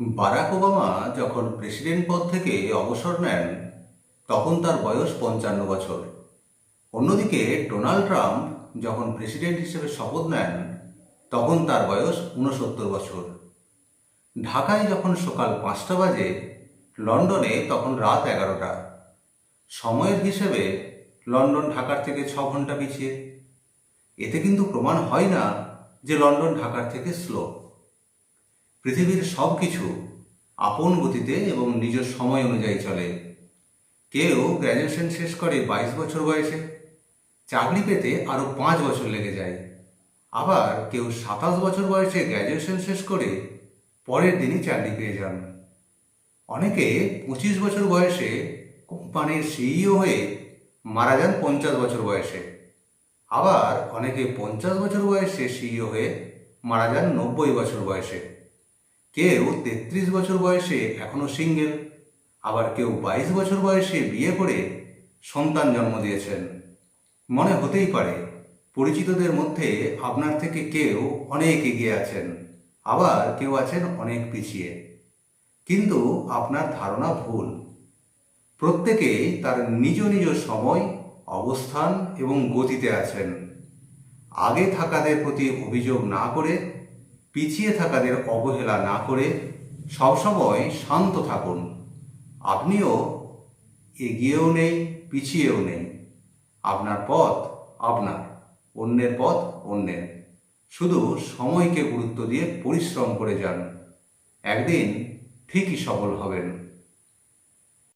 Barack Obama যখন president পদ থেকে অবসর নেন, তখন তার বয়স পঞ্চান্ন বছর। অন্যদিকে ডোনাল্ড ট্রাম্প যখন প্রেসিডেন্ট হিসেবে শপথ নেন, তখন তার বয়স ঊনসত্তর বছর। ঢাকায় যখন সকাল পাঁচটা বাজে, লন্ডনে তখন রাত এগারোটা। সময়ের হিসেবে লন্ডন ঢাকার থেকে ছ ঘণ্টা পিছিয়ে। এতে কিন্তু প্রমাণ হয় না যে লন্ডন ঢাকার থেকে স্লো। পৃথিবীর সব কিছু আপন গতিতে এবং নিজ সময় অনুযায়ী চলে। কেউ গ্র্যাজুয়েশন শেষ করে বাইশ বছর বয়সে, চাকরি পেতে আরও পাঁচ বছর লেগে যায়। আবার কেউ সাতাশ বছর বয়সে গ্র্যাজুয়েশন শেষ করে পরের দিনই চাকরি পেয়ে যান। অনেকে পঁচিশ বছর বয়সে কোম্পানির সিইও হয়ে মারা যান পঞ্চাশ বছর বয়সে। আবার অনেকে পঞ্চাশ বছর বয়সে সিইও হয়ে মারা যান নব্বই বছর বয়সে। কেউ তেত্রিশ বছর বয়সে এখনও সিঙ্গেল, আবার কেউ বাইশ বছর বয়সে বিয়ে করে সন্তান জন্ম দিয়েছেন। মনে হতেই পারে, পরিচিতদের মধ্যে আপনার থেকে কেউ অনেক এগিয়ে আছেন, আবার কেউ আছেন অনেক পিছিয়ে। কিন্তু আপনার ধারণা ভুল। প্রত্যেকেই তার নিজ নিজ সময়, অবস্থান এবং গতিতে আছেন। আগে থাকাদের প্রতি অভিযোগ না করে পিছিয়ে থাকাদের অবহেলা না করে সবসময় শান্ত থাকুন। আপনিও এগিয়েও নেই, পিছিয়েও নেই। আপনার পথ আপনার, অন্যের পথ অন্যের। শুধু সময়কে গুরুত্ব দিয়ে পরিশ্রম করে যান। একদিন ঠিকই সফল হবেন।